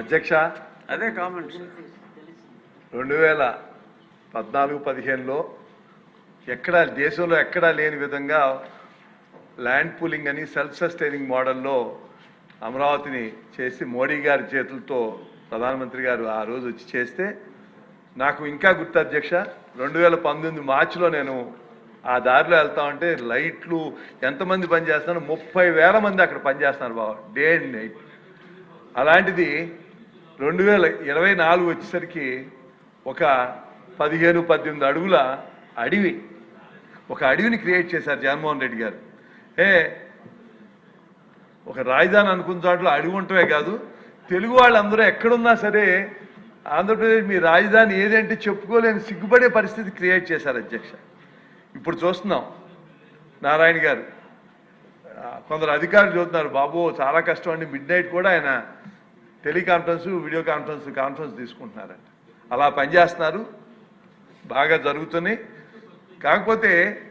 అధ్యక్ష? అదే కామెంట్స్ రెండు వేల పద్నాలుగు పదిహేనులో ఎక్కడ దేశంలో ఎక్కడా లేని విధంగా ల్యాండ్ పూలింగ్ అని సెల్ఫ్ సస్టైనింగ్ మోడల్లో అమరావతిని చేసి మోడీ గారి చేతులతో ప్రధానమంత్రి గారు ఆ రోజు వచ్చి చేస్తే నాకు ఇంకా గుర్తు అధ్యక్ష రెండు వేల పంతొమ్మిది మార్చిలో నేను ఆ దారిలో వెళ్తా ఉంటే లైట్లు ఎంతమంది పనిచేస్తున్నారు? ముప్పై వేల మంది అక్కడ పనిచేస్తున్నారు బాబు డే అండ్ నైట్. అలాంటిది రెండు వేల ఇరవై నాలుగు వచ్చేసరికి ఒక పదిహేను పద్దెనిమిది అడుగుల అడవి ఒక అడవిని క్రియేట్ చేశారు జగన్మోహన్ రెడ్డి గారు. ఏ ఒక రాజధాని అనుకున్న చోట్ల అడవి ఉండటమే కాదు తెలుగు వాళ్ళందరూ ఎక్కడున్నా సరే ఆంధ్రప్రదేశ్ మీ రాజధాని ఏదంటే చెప్పుకోలేని సిగ్గుపడే పరిస్థితి క్రియేట్ చేశారు అధ్యక్ష. ఇప్పుడు చూస్తున్నాం నారాయణ గారు. కొందరు అధికారులు చూస్తున్నారు బాబు చాలా కష్టం అండి మిడ్ నైట్ కూడా ఆయన టెలికాన్ఫరెన్స్ వీడియో కాన్ఫరెన్స్ కాన్ఫరెన్స్ తీసుకుంటున్నారంట. అలా పనిచేస్తున్నారు బాగా జరుగుతున్నాయి. కాకపోతే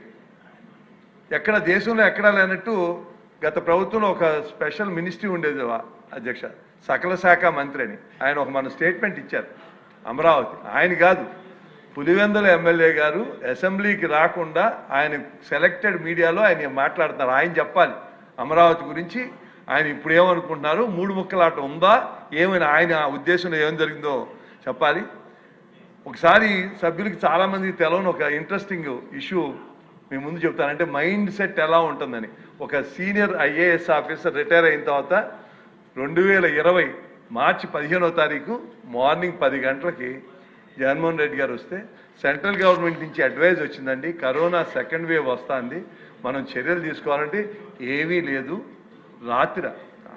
ఎక్కడ దేశంలో ఎక్కడా లేనట్టు గత ప్రభుత్వంలో ఒక స్పెషల్ మినిస్ట్రీ ఉండేది అధ్యక్ష సకల శాఖ మంత్రి అని. ఆయన ఒక మన స్టేట్మెంట్ ఇచ్చారు. అమరావతి. ఆయన కాదు. పులివెందుల ఎమ్మెల్యే గారు అసెంబ్లీకి రాకుండా ఆయన సెలెక్టెడ్ మీడియాలో ఆయన మాట్లాడుతున్నారు. ఆయన చెప్పాలి అమరావతి గురించి ఆయన ఇప్పుడు ఏమనుకుంటున్నారు? మూడు ముక్కలాట ఉందా? ఏమైనా ఆయన ఉద్దేశంలో ఏం జరిగిందో చెప్పాలి. ఒకసారి సభ్యులకి చాలామంది తెలవని ఒక ఇంట్రెస్టింగ్ ఇష్యూ మీ ముందు చెప్తానంటే మైండ్ సెట్ ఎలా ఉంటుందని. ఒక సీనియర్ ఐఏఎస్ ఆఫీసర్ రిటైర్ అయిన తర్వాత రెండు వేల ఇరవై మార్చి పదిహేనో తారీఖు మార్నింగ్ పది గంటలకి జగన్మోహన్ రెడ్డి గారు వస్తే సెంట్రల్ గవర్నమెంట్ నుంచి అడ్వైజ్ వచ్చిందండి కరోనా సెకండ్ వేవ్ వస్తుంది మనం చర్యలు తీసుకోవాలంటే ఏమీ లేదు రాత్రి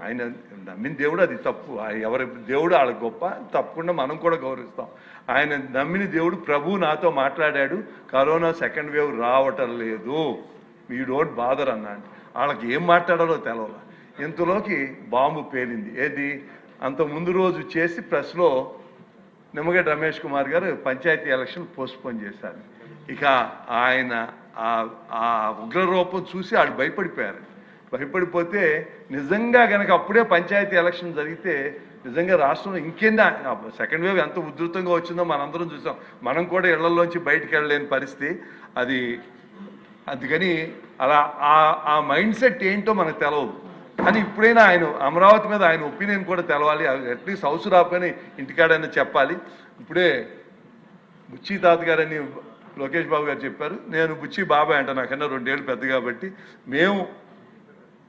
ఆయన నమ్మిన దేవుడు అది తప్పు. ఎవరి దేవుడు వాళ్ళ గొప్ప తప్పకుండా మనం కూడా గౌరవిస్తాం. ఆయన నమ్మిన దేవుడు ప్రభు నాతో మాట్లాడాడు. కరోనా సెకండ్ వేవ్ రావటం లేదు. మీ డోంట్ బాదర్ అన్నాడు వాళ్ళకి ఏం మాట్లాడాలో తెలవాలి. ఇంతలోకి బాంబు పేలింది. ఏది? అంత ముందు రోజు చేసి ప్రెస్లో నిమ్మగడ్డ రమేష్ కుమార్ గారు పంచాయతీ ఎలక్షన్ పోస్ట్పోన్ చేశారు. ఇక ఆయన ఆ- ఆ ఉగ్రరూపం చూసి వాళ్ళు భయపడిపోయారు. భయపడిపోతే నిజంగా గనక అప్పుడే పంచాయతీ ఎలక్షన్ జరిగితే నిజంగా రాష్ట్రంలో ఇంకేందా? సెకండ్ వేవ్ ఎంత ఉధృతంగా వచ్చిందో మనందరం చూసాం. మనం కూడా ఇళ్ళలోంచి బయటికి వెళ్ళలేని పరిస్థితి. అది అందుకని అలా ఆ ఆ మైండ్ సెట్ ఏంటో మనకు తెలవదు. కానీ ఇప్పుడైనా ఆయన అమరావతి మీద ఆయన ఒపీనియన్ కూడా తెలవాలి. అట్లీస్ట్ హౌస్ రాకపోయినా ఇంటికాడైనా చెప్పాలి. ఇప్పుడే బుచ్చి తాతగారని లోకేష్ బాబు గారు చెప్పారు. నేను బుచ్చి బాబాయ్ అంట నాకన్నా రెండేళ్ళు పెద్ద కాబట్టి మేము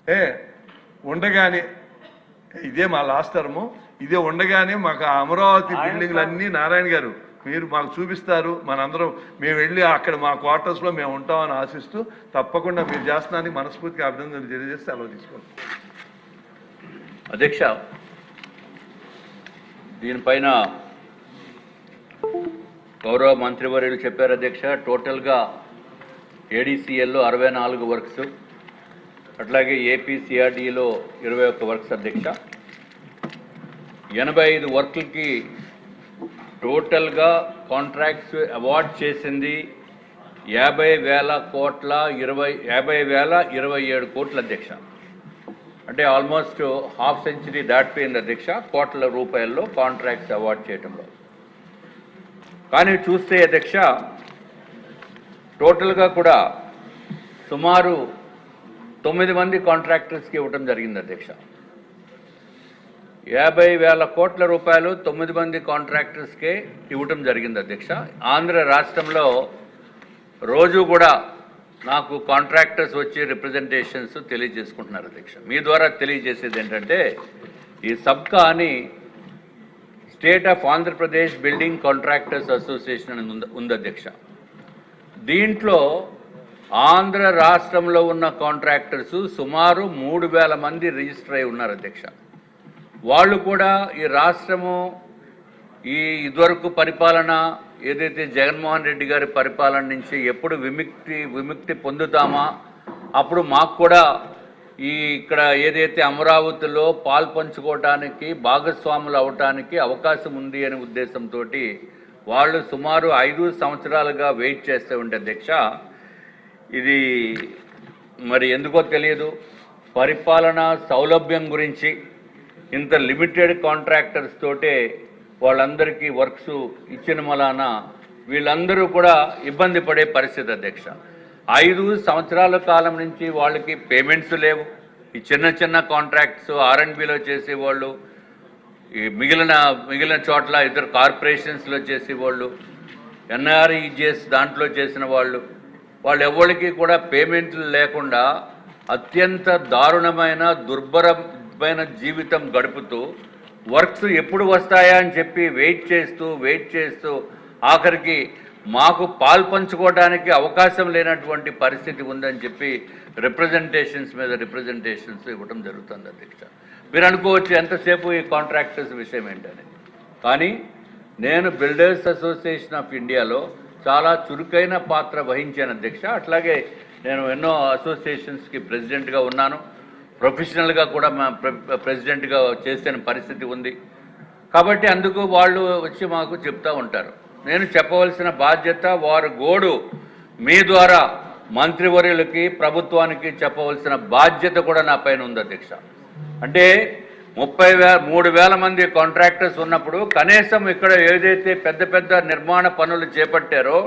ఏ ఉండగానే ఇదే మా లాస్ట్ టర్ము ఇదే ఉండగానే మాకు అమరావతి బిల్డింగ్లు అన్నీ నారాయణ గారు మీరు మాకు చూపిస్తారు మనందరం మేము వెళ్ళి అక్కడ మా క్వార్టర్స్లో మేము ఉంటామని ఆశిస్తూ తప్పకుండా మీరు చేస్తున్నారని మనస్ఫూర్తిగా అభినందనలు తెలియజేస్తే సెలవు తీసుకోండి. అధ్యక్ష దీనిపైన గౌరవ మంత్రివర్యులు చెప్పారు అధ్యక్ష టోటల్గా ఏడీసీఎల్లో అరవై నాలుగు వర్క్స్. అట్లాగే ఏపీసీఆర్డీలో ఇరవై ఒక్క వర్క్స్ అధ్యక్ష. ఎనభై ఐదు వర్క్లకి టోటల్గా కాంట్రాక్ట్స్ అవార్డ్ చేసింది యాభై వేల కోట్ల ఇరవై యాభై వేల ఇరవై ఏడు కోట్ల అధ్యక్ష. అంటే ఆల్మోస్ట్ హాఫ్ సెంచరీ దాటిపోయింది అధ్యక్ష కోట్ల రూపాయల్లో కాంట్రాక్ట్స్ అవార్డ్ చేయడంలో కానీ చూస్తే అధ్యక్ష టోటల్గా కూడా సుమారు తొమ్మిది మంది కాంట్రాక్టర్స్కి ఇవ్వటం జరిగింది అధ్యక్ష. యాభై వేల కోట్ల రూపాయలు తొమ్మిది మంది కాంట్రాక్టర్స్కే ఇవ్వటం జరిగింది అధ్యక్ష. ఆంధ్ర రాష్ట్రంలో రోజు కూడా నాకు కాంట్రాక్టర్స్ వచ్చి రిప్రజెంటేషన్స్ తెలియజేసుకుంటున్నారు అధ్యక్ష. మీ ద్వారా తెలియజేసేది ఏంటంటే ఈ సబ్కా అని state of Andhra Pradesh building contractors association అని ఉంది- ఉంది అధ్యక్ష. దీంట్లో ఆంధ్ర రాష్ట్రంలో ఉన్న కాంట్రాక్టర్స్ సుమారు మూడు వేల మంది రిజిస్టర్ అయి ఉన్నారు అధ్యక్ష. వాళ్ళు కూడా ఈ రాష్ట్రము ఈ ఇదివరకు పరిపాలన ఏదైతే జగన్మోహన్ రెడ్డి గారి పరిపాలన నుంచి ఎప్పుడు విముక్తి విముక్తి పొందుతామా అప్పుడు మాకు కూడా ఈ ఇక్కడ ఏదైతే అమరావతిలో పాల్పంచుకోవటానికి భాగస్వాములు అవటానికి అవకాశం ఉంది అనే ఉద్దేశంతో వాళ్ళు సుమారు ఐదు సంవత్సరాలుగా వెయిట్ చేస్తూ ఉంటే అధ్యక్ష. ఇది మరి ఎందుకో తెలియదు. పరిపాలన సౌలభ్యం గురించి ఇంత లిమిటెడ్ కాంట్రాక్టర్స్ తోటే వాళ్ళందరికీ వర్క్స్ ఇచ్చిన మలాన వీళ్ళందరూ కూడా ఇబ్బంది పడే పరిస్థితి అధ్యక్ష. ఐదు సంవత్సరాల కాలం నుంచి వాళ్ళకి పేమెంట్స్ లేవు. ఈ చిన్న చిన్న కాంట్రాక్ట్స్ ఆర్ఎండ్బిలో చేసేవాళ్ళు ఈ మిగిలిన మిగిలిన చోట్ల ఇద్దరు కార్పొరేషన్స్లో చేసేవాళ్ళు ఎన్ఆర్ఈజిఎస్ దాంట్లో చేసిన వాళ్ళు వాళ్ళు ఎవరికి కూడా పేమెంట్లు లేకుండా అత్యంత దారుణమైన దుర్భరమైన జీవితం గడుపుతూ వర్క్స్ ఎప్పుడు వస్తాయా అని చెప్పి వెయిట్ చేస్తూ వెయిట్ చేస్తూ ఆఖరికి మాకు పాలు పంచుకోవడానికి అవకాశం లేనటువంటి పరిస్థితి ఉందని చెప్పి రిప్రజెంటేషన్స్ మీద రిప్రజెంటేషన్స్ ఇవ్వడం జరుగుతుంది అధ్యక్ష. మీరు అనుకోవచ్చు ఎంతసేపు ఈ కాంట్రాక్టర్స్ విషయం ఏంటని కానీ నేను బిల్డర్స్ అసోసియేషన్ ఆఫ్ ఇండియాలో చాలా చురుకైన పాత్ర వహించాను అధ్యక్ష. అట్లాగే నేను ఎన్నో అసోసియేషన్స్కి ప్రెసిడెంట్గా ఉన్నాను. ప్రొఫెషనల్గా కూడా మా ప్రె- ప్రెసిడెంట్గా చేసిన పరిస్థితి ఉంది. కాబట్టి అందుకు వాళ్ళు వచ్చి మాకు చెప్తూ ఉంటారు. నేను చెప్పవలసిన బాధ్యత వారు గోడు మీ ద్వారా మంత్రివర్యులకి ప్రభుత్వానికి చెప్పవలసిన బాధ్యత కూడా నా పైన ఉంది అధ్యక్ష. అంటే ముప్పై వేల మూడు వేల మంది కాంట్రాక్టర్స్ ఉన్నప్పుడు కనీసం ఇక్కడ ఏదైతే పెద్ద పెద్ద నిర్మాణ పనులు చేపట్టారో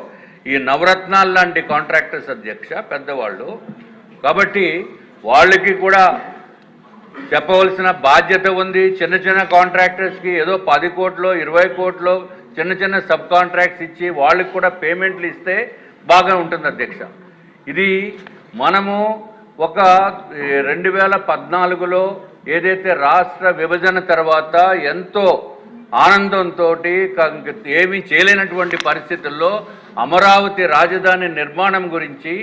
ఈ నవరత్నాలు లాంటి కాంట్రాక్టర్స్ అధ్యక్ష పెద్దవాళ్ళు. కాబట్టి వాళ్ళకి కూడా చెప్పవలసిన బాధ్యత ఉంది. చిన్న చిన్న కాంట్రాక్టర్స్కి ఏదో పది కోట్లు ఇరవై కోట్లు చిన్న చిన్న సబ్ కాంట్రాక్ట్స్ ఇచ్చి వాళ్ళకి కూడా పేమెంట్లు ఇస్తే బాగా ఉంటుంది అధ్యక్ష. ఇది మనము ఒక రెండు వేల పద్నాలుగులో ఏదైతే రాష్ట్ర విభజన తర్వాత ఎంతో ఆనందంతో ఏమీ చేయలేనటువంటి పరిస్థితుల్లో అమరావతి రాజధాని నిర్మాణం గురించి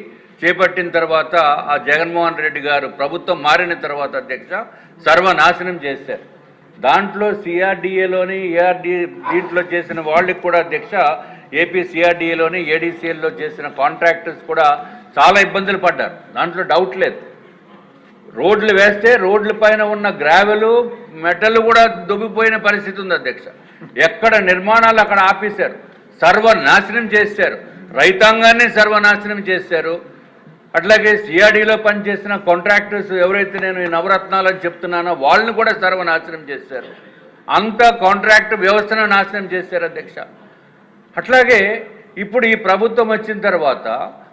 చేపట్టిన తర్వాత ఆ జగన్మోహన్ రెడ్డి గారు ప్రభుత్వం మారిన తర్వాత అధ్యక్ష సర్వనాశనం చేశారు. దాంట్లో సిఆర్డిఏలోని ఏఆర్డి దీంట్లో చేసిన వాళ్ళకి కూడా అధ్యక్ష ఏపీ సిఆర్డిఏలోని ఏడీసీఎల్లో చేసిన కాంట్రాక్టర్స్ కూడా చాలా ఇబ్బందులు పడ్డారు. దాంట్లో డౌట్ లేదు. రోడ్లు వేస్తే రోడ్ల పైన ఉన్న గ్రావెలు మెటల్ కూడా దుబ్బిపోయిన పరిస్థితి ఉంది అధ్యక్ష. ఎక్కడ నిర్మాణాలు అక్కడ ఆపేశారు. సర్వనాశనం చేశారు. రైతాంగాన్ని సర్వనాశనం చేశారు. అట్లాగే సిఆర్డీలో పనిచేసిన కాంట్రాక్టర్స్ ఎవరైతే నేను ఈ నవరత్నాలు అని చెప్తున్నానో వాళ్ళని కూడా సర్వనాశనం చేశారు. అంత కాంట్రాక్ట్ వ్యవస్థను నాశనం చేశారు అధ్యక్ష. అట్లాగే ఇప్పుడు ఈ ప్రభుత్వం వచ్చిన తర్వాత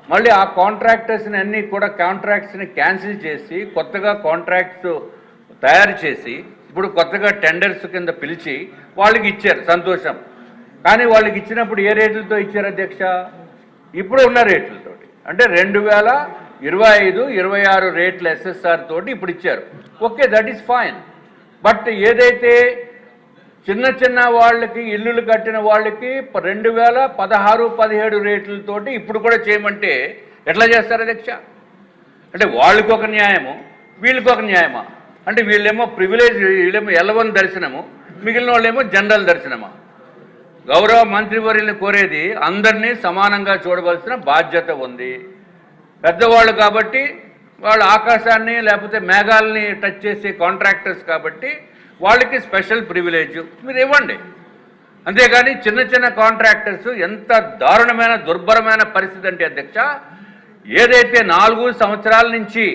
మళ్ళీ ఆ కాంట్రాక్టర్స్ని అన్ని కూడా కాంట్రాక్ట్స్ని క్యాన్సిల్ చేసి కొత్తగా కాంట్రాక్ట్స్ తయారు చేసి ఇప్పుడు కొత్తగా టెండర్స్ కింద పిలిచి వాళ్ళకి ఇచ్చారు సంతోషం. కానీ వాళ్ళకి ఇచ్చినప్పుడు ఏ రేట్లతో ఇచ్చారు అధ్యక్ష? ఇప్పుడు ఉన్న రేట్లతో అంటే రెండు వేల ఇరవై ఐదు ఇరవై ఆరు రేట్లు ఎస్ఎస్ఆర్ తోటి ఇప్పుడు ఇచ్చారు. Okay that is fine but ఏదైతే చిన్న చిన్న వాళ్ళకి ఇల్లులు కట్టిన వాళ్ళకి రెండు వేల పదహారు పదిహేడు రేట్లతోటి ఇప్పుడు కూడా చేయమంటే ఎట్లా చేస్తారు అధ్యక్ష అంటే వాళ్ళకి ఒక న్యాయము వీళ్ళకి ఒక న్యాయమా? అంటే వీళ్ళేమో ప్రివిలేజ్ వీళ్ళేమో ఎలవన్ దర్శనము మిగిలిన వాళ్ళేమో జనరల్ దర్శనమా? గౌరవ మంత్రివర్యుల్ని కోరేది అందరినీ సమానంగా చూడవలసిన బాధ్యత ఉంది. పెద్దవాళ్ళు కాబట్టి వాళ్ళు ఆకాశాన్ని లేకపోతే మేఘాలని టచ్ చేసే కాంట్రాక్టర్స్ కాబట్టి వాళ్ళకి స్పెషల్ ప్రివిలేజ్ మీరు ఇవ్వండి. అంతేగాని చిన్న చిన్న కాంట్రాక్టర్స్ ఎంత దారుణమైన దుర్భరమైన పరిస్థితి అంటే అధ్యక్ష ఏదైతే నాలుగు సంవత్సరాల నుంచి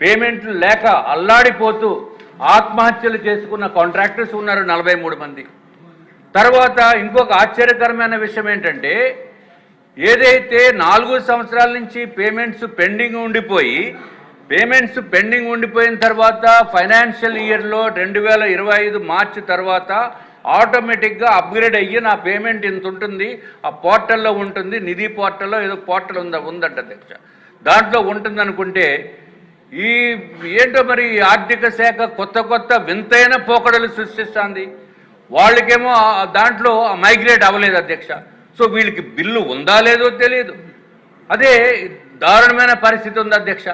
పేమెంట్లు లేక అల్లాడిపోతూ ఆత్మహత్యలు చేసుకున్న కాంట్రాక్టర్స్ ఉన్నారు నలభై మూడు మంది. తర్వాత ఇంకొక ఆశ్చర్యకరమైన విషయం ఏంటంటే ఏదైతే నాలుగు సంవత్సరాల నుంచి పేమెంట్స్ పెండింగ్ ఉండిపోయి పేమెంట్స్ పెండింగ్ ఉండిపోయిన తర్వాత ఫైనాన్షియల్ ఇయర్లో రెండు వేల ఇరవై ఐదు మార్చి తర్వాత ఆటోమేటిక్గా అప్గ్రేడ్ అయ్యి నా పేమెంట్ ఇంత ఉంటుంది ఆ పోర్టల్లో ఉంటుంది నిధి పోర్టల్లో ఏదో పోర్టల్ ఉందా ఉందంట అధ్యక్ష దాంట్లో ఉంటుంది అనుకుంటే ఈ ఏంటో మరి ఆర్థిక శాఖ కొత్త కొత్త వింతైన పోకడలు సృష్టిస్తుంది. వాళ్ళకేమో దాంట్లో మైగ్రేట్ అవ్వలేదు అధ్యక్ష. సో వీళ్ళకి బిల్లు ఉందా లేదో తెలియదు అదే దారుణమైన పరిస్థితి ఉంది అధ్యక్ష.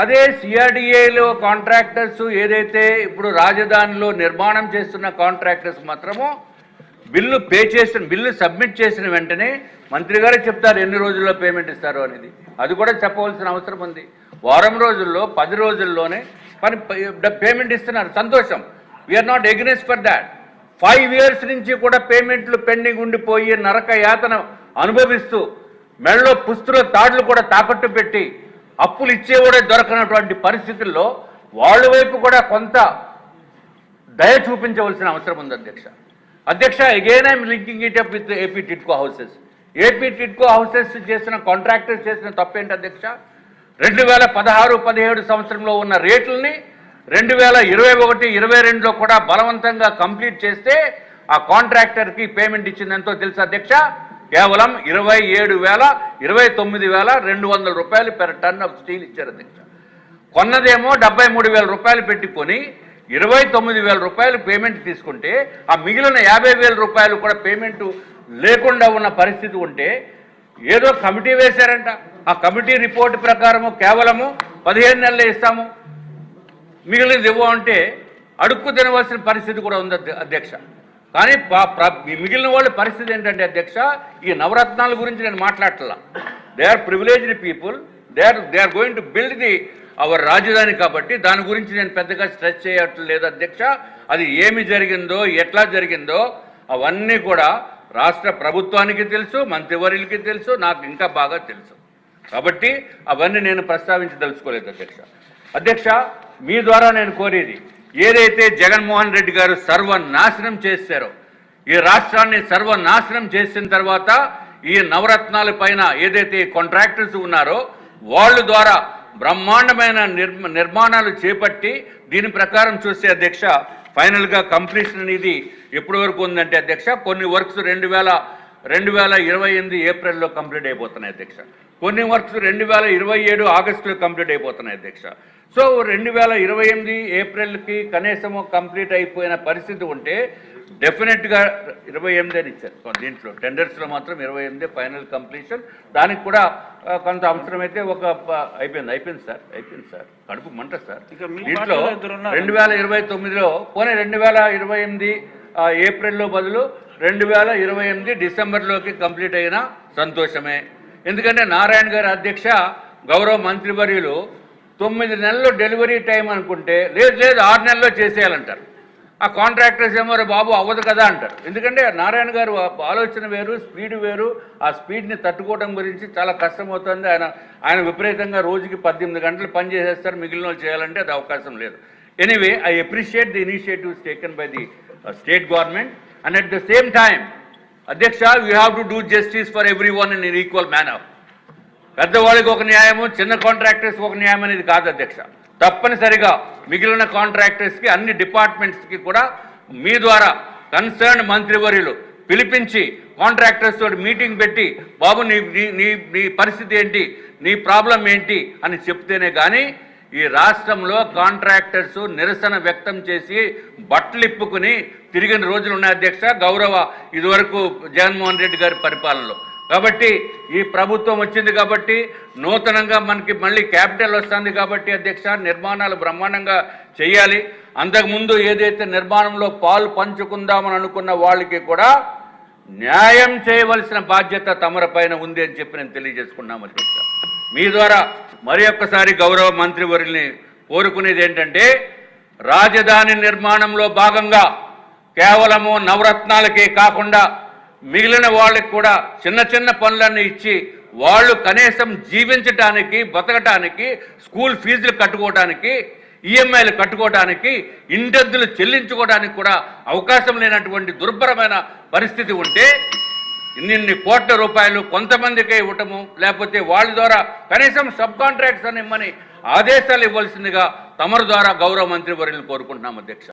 అదే సిఆర్డిఏలో కాంట్రాక్టర్స్ ఏదైతే ఇప్పుడు రాజధానిలో నిర్మాణం చేస్తున్న కాంట్రాక్టర్స్ మాత్రము బిల్లు పే చేసిన బిల్లు సబ్మిట్ చేసిన వెంటనే మంత్రి గారే చెప్తారు ఎన్ని రోజుల్లో పేమెంట్ ఇస్తారు అనేది. అది కూడా చెప్పవలసిన అవసరం ఉంది. వారం రోజుల్లో పది రోజుల్లోనే పని పేమెంట్ ఇస్తున్నారు. సంతోషం. We're not against for that five years నుంచి కూడా పేమెంట్లు పెండింగ్ ఉండిపోయి నరక యాతన అనుభవిస్తూ మెడలో పుస్తులో తాడులు కూడా తాకట్టు పెట్టి అప్పులు ఇచ్చేవాడే దొరకనటువంటి పరిస్థితుల్లో వాళ్ళ వైపు కూడా కొంత దయ చూపించవలసిన అవసరం ఉంది అధ్యక్ష. అధ్యక్ష again I'm linking it up with AP TIDCO houses AP TIDCO houses చేసిన కాంట్రాక్టర్స్ చేసిన తప్పేంటి అధ్యక్ష? రెండు వేల పదహారు పదిహేడు సంవత్సరంలో ఉన్న రేట్లని రెండు వేల ఇరవై ఒకటి ఇరవై రెండులో కూడా బలవంతంగా కంప్లీట్ చేస్తే ఆ కాంట్రాక్టర్కి పేమెంట్ ఇచ్చిందంతో తెలుసా అధ్యక్ష? కేవలం ఇరవై ఏడు వేల ఇరవై తొమ్మిది వేల రెండు వందల రూపాయలు పెర్ టన్ ఆఫ్ స్టీల్ ఇచ్చారు అధ్యక్ష. కొన్నదేమో డెబ్బై మూడు వేల రూపాయలు పెట్టుకొని ఇరవై తొమ్మిది వేల రూపాయలు పేమెంట్ తీసుకుంటే ఆ మిగిలిన యాభై వేల రూపాయలు కూడా పేమెంట్ లేకుండా ఉన్న పరిస్థితి ఉంటే ఏదో కమిటీ వేశారంట. ఆ కమిటీ రిపోర్ట్ ప్రకారము కేవలము పదిహేను నెలలు ఇస్తాము. మిగిలినది ఇవ్వమంటే అడుక్కు తినవలసిన పరిస్థితి కూడా ఉంది అధ్యక్ష. కానీ ప్ర- మిగిలిన వాళ్ళ పరిస్థితి ఏంటంటే అధ్యక్ష ఈ నవరత్నాల గురించి నేను మాట్లాడటలా. They are privileged people they are they are going to build the our rajadhani కాబట్టి దాని గురించి నేను పెద్దగా స్ట్రెస్ చేయట్లేదు అధ్యక్ష. అది ఏమి జరిగిందో ఎట్లా జరిగిందో అవన్నీ కూడా రాష్ట్ర ప్రభుత్వానికి తెలుసు మంత్రివర్యులకి తెలుసు నాకు ఇంకా బాగా తెలుసు. కాబట్టి అవన్నీ నేను ప్రస్తావించదలుచుకోలేదు అధ్యక్ష. అధ్యక్ష మీ ద్వారా నేను కోరేది ఏదైతే జగన్మోహన్ రెడ్డి గారు సర్వనాశనం చేశారో ఈ రాష్ట్రాన్ని సర్వనాశనం చేసిన తర్వాత ఈ నవరత్నాల పైన ఏదైతే కాంట్రాక్టర్స్ ఉన్నారో వాళ్ళ ద్వారా బ్రహ్మాండమైన నిర్మాణాలు చేపట్టి దీని ప్రకారం చూస్తే అధ్యక్ష ఫైనల్గా కంప్లీషన్ అనేది ఎప్పటి వరకు ఉందంటే అధ్యక్ష కొన్ని వర్క్స్ రెండు వేల రెండు వేల ఇరవై ఎనిమిది ఏప్రిల్లో కంప్లీట్ అయిపోతున్నాయి అధ్యక్ష. కొన్ని వర్క్స్ రెండు వేల ఇరవై ఏడు ఆగస్టులో కంప్లీట్ అయిపోతున్నాయి అధ్యక్ష. సో రెండు వేల ఇరవై ఎనిమిది ఏప్రిల్కి కనీసము కంప్లీట్ అయిపోయిన పరిస్థితి ఉంటే డెఫినెట్గా ఇరవై ఎనిమిది అని ఇచ్చారు. దీంట్లో టెండర్స్లో మాత్రం ఇరవై ఎనిమిది ఫైనల్ కంప్లీషన్. దానికి కూడా కొంత అవసరమైతే ఒక అయిపోయింది అయిపోయింది సార్ అయిపోయింది సార్. కడుపు మంట సార్. దీంట్లో. రెండు వేల ఇరవై తొమ్మిదిలో పోనీ రెండు వేల ఇరవై ఎనిమిది ఏప్రిల్లో బదులు రెండు వేల ఇరవై ఎనిమిది డిసెంబర్లోకి కంప్లీట్ అయిన సంతోషమే. ఎందుకంటే నారాయణ గారి అధ్యక్ష గౌరవ మంత్రివర్యులు తొమ్మిది నెలలు డెలివరీ టైం అనుకుంటే లేదు లేదు ఆరు నెలల్లో చేసేయాలంటారు. ఆ కాంట్రాక్టర్స్ ఏమో బాబు అవ్వదు కదా అంటారు. ఎందుకంటే నారాయణ గారు ఆ ఆలోచన వేరు స్పీడ్ వేరు ఆ స్పీడ్ని తట్టుకోవడం గురించి చాలా కష్టమవుతుంది. ఆయన ఆయన విపరీతంగా రోజుకి పద్దెనిమిది గంటలు పని చేసేస్తారు. మిగిలిన వాళ్ళు చేయాలంటే అది అవకాశం లేదు. Anyway I appreciate the initiatives taken by the state government and at the same time అధ్యక్ష you have to do justice for everyone in equal manner పెద్దవాళ్ళకి ఒక న్యాయము చిన్న కాంట్రాక్టర్స్ ఒక న్యాయం అనేది కాదు అధ్యక్ష. తప్పనిసరిగా మిగిలిన కాంట్రాక్టర్స్కి అన్ని డిపార్ట్మెంట్స్కి కూడా మీ ద్వారా కన్సర్న్ మంత్రివర్యులు పిలిపించి కాంట్రాక్టర్స్ తోటి మీటింగ్ పెట్టి బాబు నీ నీ నీ నీ పరిస్థితి ఏంటి? నీ ప్రాబ్లం ఏంటి? అని చెప్తేనే కానీ ఈ రాష్ట్రంలో కాంట్రాక్టర్స్ నిరసన వ్యక్తం చేసి బట్టలు ఇప్పుకుని తిరిగిన రోజులు ఉన్నాయి అధ్యక్ష. గౌరవ ఇదివరకు జగన్మోహన్ రెడ్డి గారి పరిపాలనలో. కాబట్టి ఈ ప్రభుత్వం వచ్చింది కాబట్టి నూతనంగా మనకి మళ్ళీ క్యాపిటల్ వస్తుంది కాబట్టి అధ్యక్ష నిర్మాణాలు బ్రహ్మాండంగా చేయాలి. అంతకుముందు ఏదైతే నిర్మాణంలో పాలు పంచుకుందామని అనుకున్న వాళ్ళకి కూడా న్యాయం చేయవలసిన బాధ్యత తమర పైన ఉంది అని చెప్పి నేను తెలియజేసుకున్నాము అధ్యక్ష. మీ ద్వారా మరి ఒక్కసారి గౌరవ మంత్రివర్యుల్ని కోరుకునేది ఏంటంటే రాజధాని నిర్మాణంలో భాగంగా కేవలము నవరత్నాలకే కాకుండా మిగిలిన వాళ్ళకి కూడా చిన్న చిన్న పనులన్నీ ఇచ్చి వాళ్ళు కనీసం జీవించటానికి బతకటానికి స్కూల్ ఫీజులు కట్టుకోవడానికి ఈఎంఐలు కట్టుకోవడానికి ఇంటద్దులు చెల్లించుకోవడానికి కూడా అవకాశం లేనటువంటి దుర్భరమైన పరిస్థితి ఉంటే ఇన్నిన్ని కోట్ల రూపాయలు కొంతమందికే ఇవ్వటము లేకపోతే వాళ్ళ ద్వారా కనీసం సబ్ కాంట్రాక్ట్స్ అని ఇమ్మని ఆదేశాలు ఇవ్వాల్సిందిగా తమరు ద్వారా గౌరవ మంత్రి వర్యులు కోరుకుంటున్నాం అధ్యక్ష.